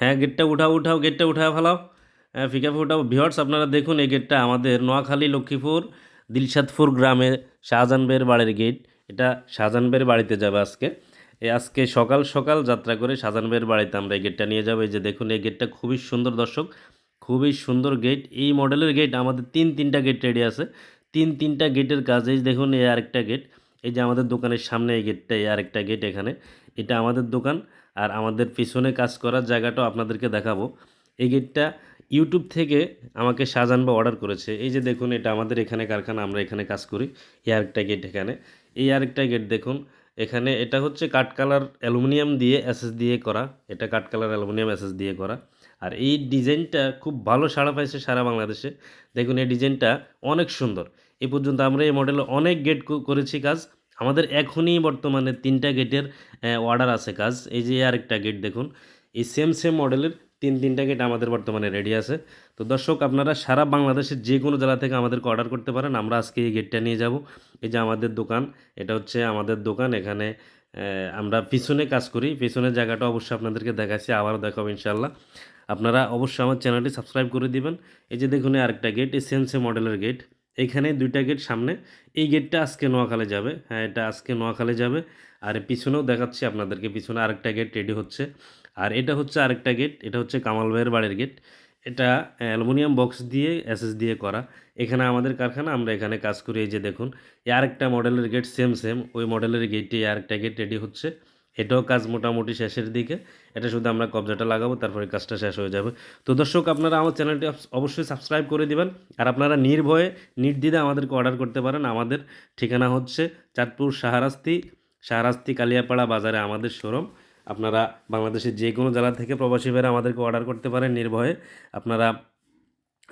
হ্যাঁ গেটটা উঠাও উঠাও গেটটা উঠাও ফেলাও। হ্যাঁ ফিকা উঠাও ভিওয়ার্স আপনারা দেখুন এই গেটটা আমাদের নোয়াখালী, লক্ষ্মীপুর, দিলশাদপুর গ্রামে শাহজাহান বের বাড়ির গেট এটা শাহজাহান বের বাড়িতে যাবে আজকে। আজকে সকাল সকাল যাত্রা করে শাহজাহান বের বাড়িতে আমরা এই গেটটা নিয়ে যাব। এই যে দেখুন, এই গেটটা খুবই সুন্দর দর্শক, খুবই সুন্দর গেট এই মডেলের গেট আমাদের তিন, তিনটা গেট রেডি আছে। তিন, তিনটা গেটের কাজেই দেখুন, এই আরেকটা গেট এই যে আমাদের দোকানের সামনে এই গেটটা এই আরেকটা গেট এখানে। এটা আমাদের দোকান আর আমাদের পিছনে কাজ করার জায়গাটাও আপনাদেরকে দেখাবো। এই গেটটা ইউটিউব থেকে আমাকে শাহজাহান বা অর্ডার করেছে। এই যে দেখুন, এটা আমাদের এখানে কারখানা, আমরা এখানে কাজ করি। এই আরেকটা গেট এখানে। এই আরেকটা গেট দেখুন, এখানে এটা হচ্ছে কাঠ কালার অ্যালুমিনিয়াম দিয়ে এসএস দিয়ে করা। এটা কাঠ কালার অ্যালুমিনিয়াম এসএস দিয়ে করা। আর এই ডিজাইনটা খুব ভালো সাড়া পাইছে সারা বাংলাদেশে। দেখুন, এই ডিজাইনটা অনেক সুন্দর। এই পর্যন্ত আমরা এই মডেলে অনেক গেট করেছি কাজ। আমাদের এখনই বর্তমানে তিনটা গেটের অর্ডার আছে কাজ। এই যে আরেকটা গেট দেখুন, এই সেম সেম মডেলের তিন, তিনটা গেট আমাদের বর্তমানে রেডি আছে। তো দর্শক, আপনারা সারা বাংলাদেশের যে কোনো জেলা থেকে আমাদেরকে অর্ডার করতে পারেন, আমরা আজকে এই গেটটা নিয়ে যাব। এই যে আমাদের দোকান, এটা হচ্ছে আমাদের দোকান। এখানে আমরা পিছনে কাজ করি। পিছনের জায়গাটা অবশ্যই আপনাদেরকে দেখাচ্ছি, আবারও দেখাবো ইনশাল্লাহ আপনারা অবশ্যই আমার চ্যানেলটি সাবস্ক্রাইব করে দিবেন। এই যে দেখুন আরেকটা গেট এই সেম সেম মডেলের গেট এইখানে দুইটা গেট সামনে। এই গেটটা আজকে নোয়াখালে যাবে। হ্যাঁ এটা আজকে নোয়াখালে যাবে। আর পিছনেও দেখাচ্ছি আপনাদেরকে, পিছনে আরেকটা গেট রেডি হচ্ছে। আর এটা হচ্ছে আরেকটা গেট এটা হচ্ছে কামাল ভাইয়ের বাড়ির গেট এটা অ্যালুমিনিয়াম বক্স দিয়ে এসএস দিয়ে করা। এখানে আমাদের কারখানা, আমরা এখানে কাজ করি। এই যে দেখুন আরেকটা মডেলের গেট সেম সেম ওই মডেলের গেটটি আরেকটা গেট রেডি হচ্ছে। এটাও কাজ মোটামুটি শেষের দিকে। এটা শুধু আমরা কবজাটা লাগাবো, তারপরে কাজটা শেষ হয়ে যাবে। তো দর্শক, আপনারা আমার চ্যানেলটি অবশ্যই সাবস্ক্রাইব করে দিবেন। আর আপনারা নির্ভয়ে নির্দ্বিধে আমাদেরকে অর্ডার করতে পারেন। আমাদের ঠিকানা হচ্ছে চাঁদপুর শাহরাস্তি শাহরাস্তি কালিয়াপাড়া বাজারে আমাদের শোরুম। আপনারা বাংলাদেশের যে কোনো জেলা থেকে প্রবাসী ভাইরা আমাদেরকে অর্ডার করতে পারেন নির্ভয়ে। আপনারা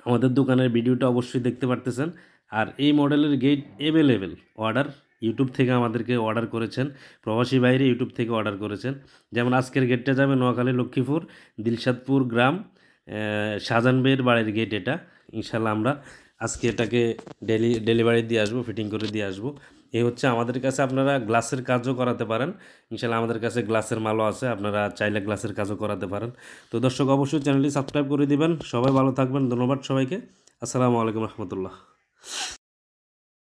আমাদের দোকানের ভিডিওটা অবশ্যই দেখতে পারতেছেন। আর এই মডেলের গেট অ্যাভেলেবেল অর্ডার ইউটিউব থেকে আমাদেরকে অর্ডার করেছেন। প্রবাসী বাইরে ইউটিউব থেকে অর্ডার করেছেন। যেমন আজকের গেটটা যাবে নোয়াখালী লক্ষ্মীপুর, দিলশাদপুর গ্রাম শাহজাহানবের বাড়ির গেট এটা। ইনশাল্লাহ আমরা আজকে এটাকে ডেলি ডেলিভারি দিয়ে আসব ফিটিং করে দিয়ে আসব। এই হচ্ছে আমাদের কাছে আপনারা গ্লাসের কাজও করাতে পারেন। ইনশাল্লাহ আমাদের কাছে গ্লাসের মালও আছে, আপনারা চাইলে গ্লাসের কাজও করাতে পারেন। তো দর্শক, অবশ্যই চ্যানেলটি সাবস্ক্রাইব করে দিবেন। সবাই ভালো থাকবেন, ধন্যবাদ সবাইকে। আসসালামু আলাইকুম রহমতুল্লাহ।